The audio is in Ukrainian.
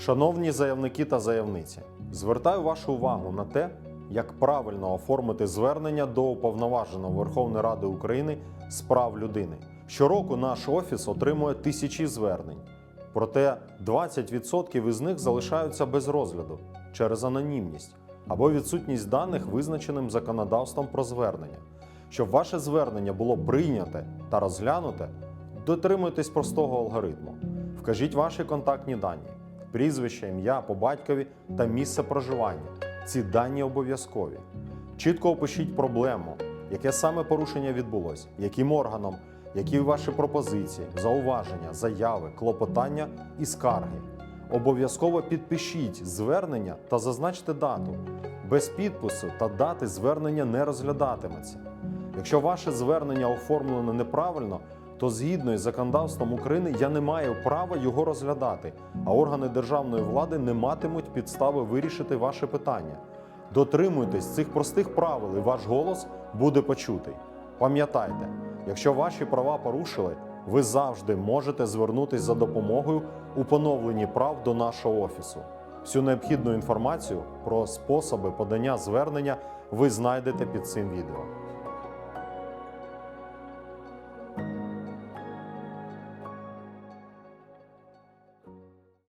Шановні заявники та заявниці, звертаю вашу увагу на те, як правильно оформити звернення до уповноваженого Верховної Ради України з прав людини. Щороку наш офіс отримує тисячі звернень, проте 20% із них залишаються без розгляду через анонімність або відсутність даних, визначеним законодавством про звернення. Щоб ваше звернення було прийняте та розглянуте, дотримуйтесь простого алгоритму. Вкажіть ваші контактні дані, прізвище, ім'я по батькові та місце проживання. Ці дані обов'язкові. Чітко опишіть проблему, яке саме порушення відбулось, яким органом, які ваші пропозиції, зауваження, заяви, клопотання і скарги. Обов'язково підпишіть звернення та зазначте дату. Без підпису та дати звернення не розглядатиметься. Якщо ваше звернення оформлено неправильно, то згідно із законодавством України я не маю права його розглядати, а органи державної влади не матимуть підстави вирішити ваше питання. Дотримуйтесь цих простих правил, і ваш голос буде почутий. Пам'ятайте, якщо ваші права порушили, ви завжди можете звернутися за допомогою у поновленні прав до нашого офісу. Всю необхідну інформацію про способи подання звернення ви знайдете під цим відео.